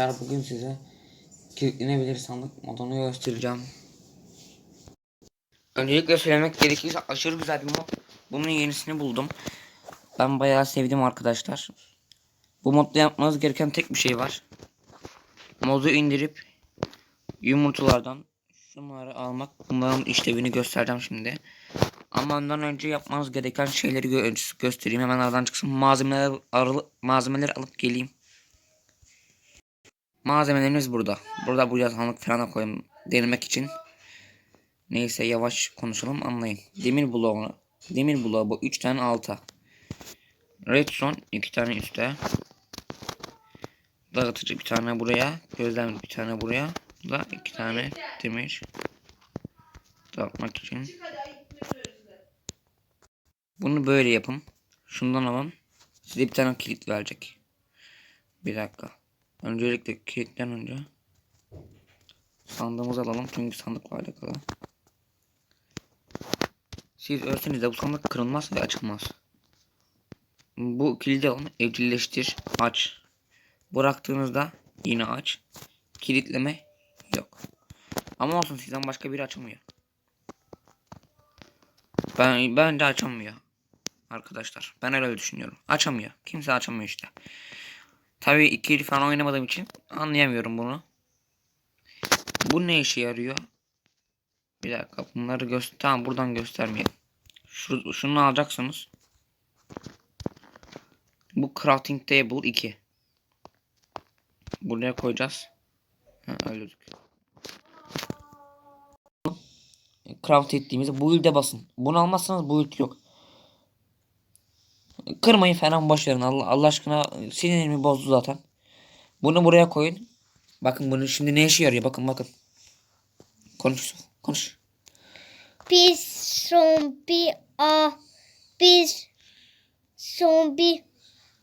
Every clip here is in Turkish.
arkadaşlar bugün size kilitlenebilir sandık modunu göstereceğim. Öncelikle söylemek gerekirse aşırı güzel bir mod. Bunun yenisini buldum. Ben bayağı sevdim arkadaşlar. Bu modda yapmanız gereken tek bir şey var. Modu indirip yumurtalardan şunları almak. Bunların işlevini göstereceğim şimdi. Ama ondan önce yapmanız gereken şeyleri gö- göstereyim. Hemen aradan çıksın. Malzemeler, aralı, malzemeleri alıp geleyim. Malzemelerimiz burada. Burada buraya sandık falan koyayım denemek için. Neyse yavaş konuşalım anlayın. Demir bloğu. Demir bloğu bu 3 tane alta. Redstone 2 tane üstte. Dağıtıcı bir tane buraya. Gözlem bir tane buraya. Bu da 2 tane demir. Dağıtmak için. Bunu böyle yapın. Şundan alın. Size bir tane kilit verecek. Bir dakika. Öncelikle kilitten önce sandığımızı alalım çünkü sandıkla alakalı. Siz ölseniz de bu sandık kırılmaz ve açılmaz. Bu kilidi alın, evcilleştir, aç. Bıraktığınızda yine aç. Kilitleme yok. Ama olsun sizden başka biri açamıyor. Ben ben de açamıyor. Arkadaşlar ben öyle düşünüyorum. Açamıyor. Kimse açamıyor işte. Tabii ikili falan oynamadığım için anlayamıyorum bunu. Bu ne işe yarıyor? Bir dakika bunları göster. Tamam buradan göstermeyelim. Şu, şunu alacaksınız. Bu crafting table 2. Buraya koyacağız. Ha, öyle gözüküyor. Craft ettiğimizde build'e basın. Bunu almazsanız build yok. Kırmayın falan boşverin Allah, Allah aşkına sinirimi bozdu zaten. Bunu buraya koyun. Bakın bunu şimdi ne işe yarıyor bakın bakın. Konuş konuş. Biz zombi a biz zombi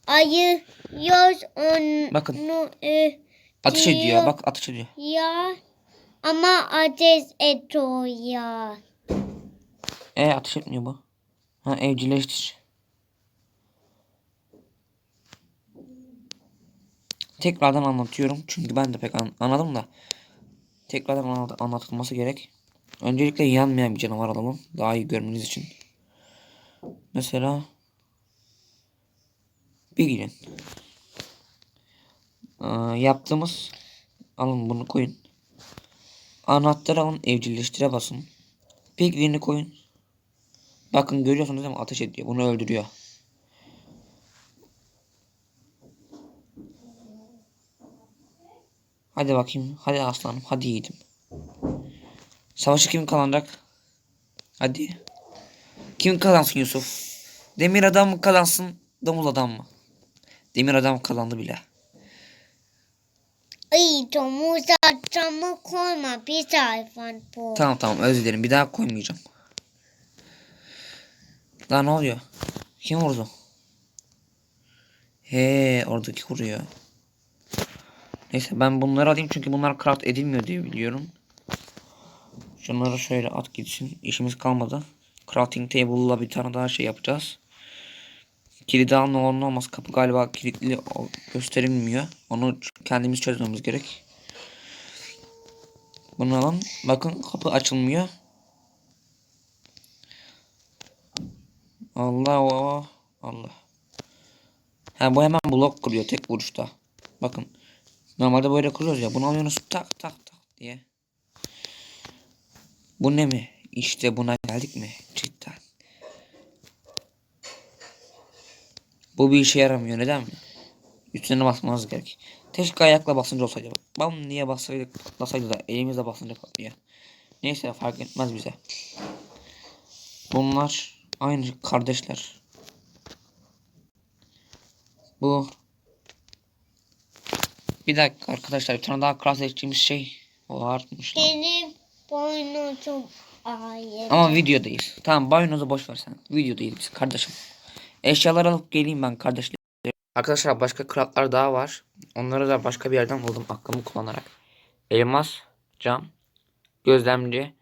ayıyoruz onu Bakın. e, Ateş ediyor diyor bak ateş ediyor. ya ama ateş ediyor ya. E ateş etmiyor bu. Ha evcilleştir. Tekrardan anlatıyorum çünkü ben de pek an- anladım da. Tekrardan anlat- anlatılması gerek. Öncelikle yanmayan bir canavar alalım. Daha iyi görmeniz için. Mesela bir gidin. Aa, yaptığımız alın bunu koyun. Anahtarı alın evcilleştire basın. Piglin'i koyun. Bakın görüyorsunuz değil mi? Ateş ediyor. Bunu öldürüyor. Hadi bakayım. Hadi aslanım. Hadi yiğidim. Savaşı kim kazanacak? Hadi. Kim kazansın Yusuf? Demir adam mı kazansın? Domuz adam mı? Demir adam kazandı bile. Ay domuz adamı koyma bir hayvan bu. Tamam tamam özür dilerim. Bir daha koymayacağım. Daha ne oluyor? Kim vurdu? He oradaki vuruyor. Neyse ben bunları alayım çünkü bunlar craft edilmiyor diye biliyorum. Şunları şöyle at gitsin. İşimiz kalmadı. Crafting table'la bir tane daha şey yapacağız. Kilidi al ne olur olmaz. Kapı galiba kilitli gösterilmiyor. Onu kendimiz çözmemiz gerek. Bunu alın. Bakın kapı açılmıyor. Allah o Allah. Ha bu hemen blok kuruyor tek vuruşta. Bakın. Normalde böyle kuruyoruz ya. Bunu alıyorsunuz tak tak tak diye. Bu ne mi? İşte buna geldik mi? Cidden. Bu bir işe yaramıyor. Neden mi? Üstüne basmanız gerek. Keşke ayakla basınca olsaydı. Bam niye basaydık patlasaydı da elimizle basınca patlıyor. Neyse fark etmez bize. Bunlar aynı kardeşler. Bu bir dakika arkadaşlar bir tane daha craft edeceğimiz şey varmış lan. Benim boynuzum ayı. Ama videodayız. Tamam banyonuzu boş ver sen. Videodayız biz kardeşim. Eşyalar alıp geleyim ben kardeşlerim. Arkadaşlar başka craftlar daha var. Onları da başka bir yerden buldum aklımı kullanarak. Elmas, cam, gözlemci,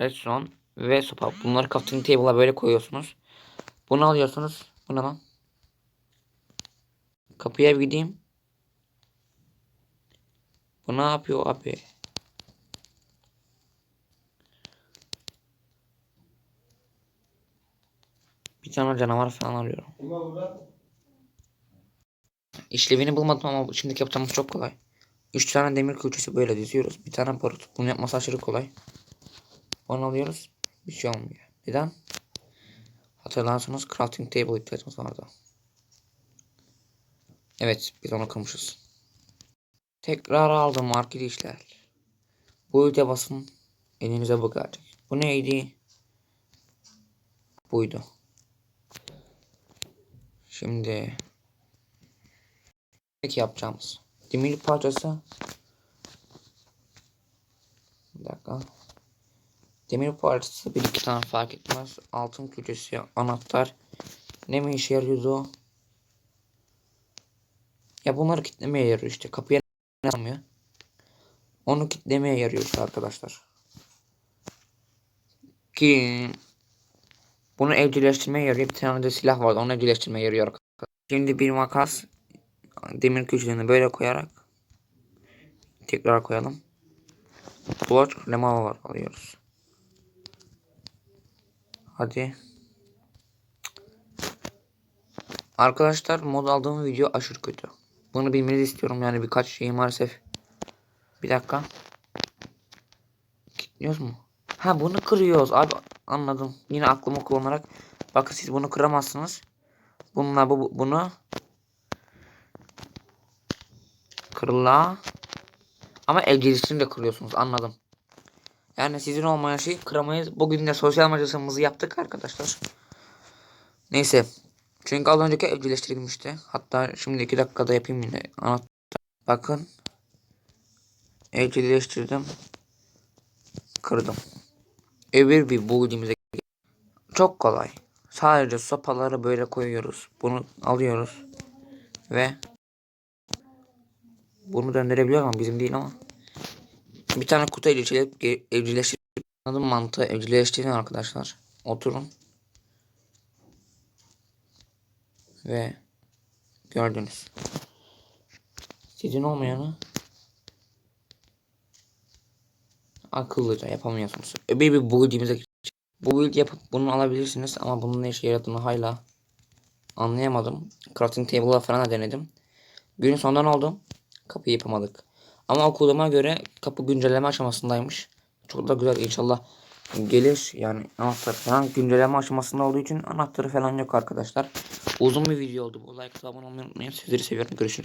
redstone ve sopa. Bunları crafting table'a böyle koyuyorsunuz. Bunu alıyorsunuz. Bu ne lan? Kapıya bir gideyim. Bu ne yapıyor abi? Bir tane canavar falan arıyorum. İşlevini bulmadım ama şimdiki yapacağımız çok kolay. 3 tane demir külçesi böyle diziyoruz. Bir tane barut. Bunu yapması aşırı kolay. Onu alıyoruz. Bir şey olmuyor. Neden? Hatırlarsanız crafting table ihtiyacımız vardı. Evet biz onu kırmışız. Tekrar aldım arkadaşlar. Ülke basın. Elinize bakacak. Bu neydi? Buydu. Şimdi Peki yapacağımız. Demir parçası. Bir dakika. Demir parçası bir iki tane fark etmez. Altın külçesi, anahtar. Ne mi işe yarıyordu? Ya bunları kitlemeye yarıyor işte. Kapıya ne yapmıyor? Onu kitlemeye yarıyor arkadaşlar. Ki bunu evcilleştirmeye yarıyor. Bir tane de silah vardı. Onu evcilleştirmeye yarıyor. arkadaşlar. Şimdi bir makas demir köşelerini böyle koyarak tekrar koyalım. Kulaç lema var alıyoruz. Hadi. Arkadaşlar mod aldığım video aşırı kötü. Bunu bilmenizi istiyorum yani birkaç şeyi maalesef. Bir dakika. Kilitliyoruz mu? Ha bunu kırıyoruz abi anladım. Yine aklımı kullanarak. Bakın siz bunu kıramazsınız. Bununla bu, bu- bunu kırla. Ama evcilisini de kırıyorsunuz anladım. Yani sizin olmayan şeyi kıramayız. Bugün de sosyal macerasımızı yaptık arkadaşlar. Neyse. Çünkü az önceki evcilleştirilmişti. Hatta şimdi iki dakikada yapayım yine. Anahtar. Bakın. Evcilleştirdim. Kırdım. Öbür bir bulduğumuza çok kolay. Sadece sopaları böyle koyuyoruz. Bunu alıyoruz. Ve bunu döndürebiliyor ama bizim değil ama. Bir tane kutu evcilleştirip evcilleştirip anladın mantığı evcilleştirin arkadaşlar. Oturun. Ve gördünüz. Sizin olmayanı akıllıca yapamıyorsunuz. Öbür bir build'imize bu build yapıp bunu alabilirsiniz ama bunun ne işe yaradığını hala anlayamadım. Crafting table'la falan da denedim. Günün sonundan oldu. Kapıyı yapamadık. Ama okuduğuma göre kapı güncelleme aşamasındaymış. Çok da güzel inşallah gelir. Yani anahtar falan güncelleme aşamasında olduğu için anahtarı falan yok arkadaşlar. Uzun bir video oldu bu. Like abone olmayı unutmayın. Sizleri seviyorum. Görüşürüz.